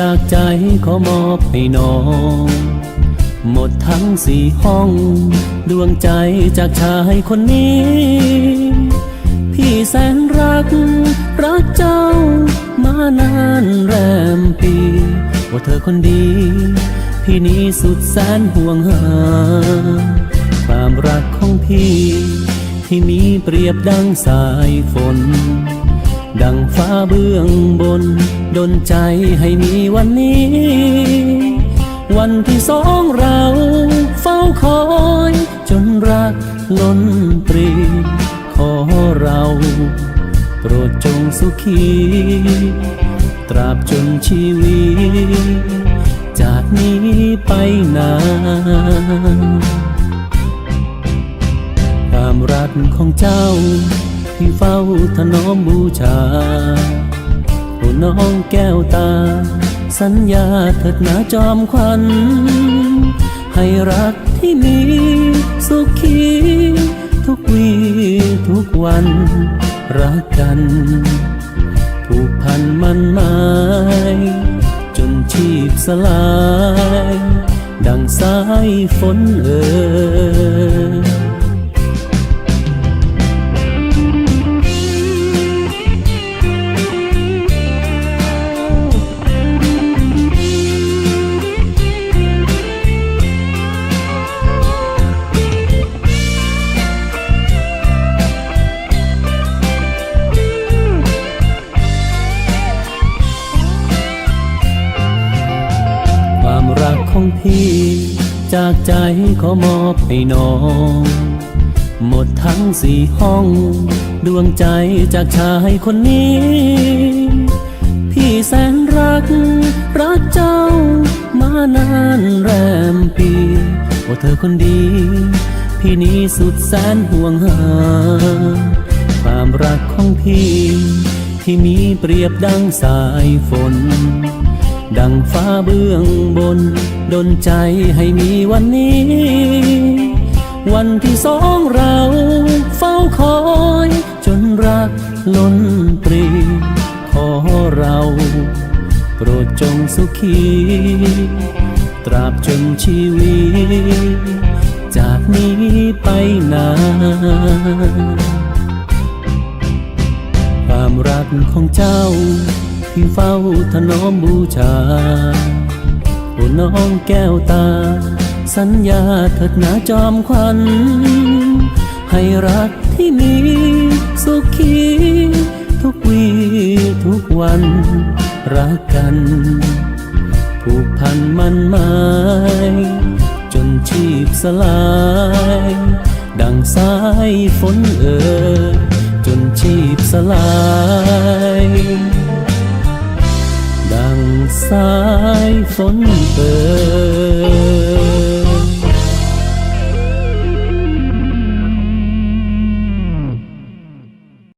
จากใจขอมอบให้น้อง หมดทั้งสี่ห้อง ดวงใจจากชายคนนี้ พี่แสนรัก รักเจ้ามานานแรมปีว่าเธอคนดี พี่นี้สุดแสนห่วงหา ความรักของพี่ ที่มีเปรียบดังสายฝน ดังฟ้าเบื้องบน ดนใจให้มีวันนี้ วันที่สองเราเฝ้าคอย จนรักล้นปรี ขอเราโปรดจงสุขี ตราบจนชีวิต จากนี้ไปนานความรักของเจ้า ที่เฝ้าถนอมบูชา โอ้น้องแก้วตา สัญญาเถิดนาจอมควัน ให้รักที่มีสุขี ทุกวีทุกวัน รักกันผูกพันมันหมายจนชีพสลาย ดังสายฝนเอ่ย พี่ จากใจขอมอบให้น้อง หมดทั้งสี่ห้อง ดวงใจจากชายคนนี้ พี่แสนรัก รักเจ้ามานานแรมปีว่าเธอคนดี พี่นี้สุดแสนห่วงหา ความรักของพี่ ที่มีเปรียบดังสายฝน ดังฟ้าเบื้องบน ดนใจให้มีวันนี้ วันที่สองเราเฝ้าคอย จนรักล้นปรี ขอเราโปรดจงสุขี ตราบจนชีวิต จากนี้ไปนานความรักของเจ้า ที่เฝ้าถนอมบูชา โอ้น้องแก้วตา สัญญาเถิดนาจอมควัน ให้รักที่มีสุขีทุกวีทุกวัน รักกัน ผูกพันมันหมายจนชีพสลาย ดังสายฝนเอ่ยจนชีพสลาย สายฝนเอ่ย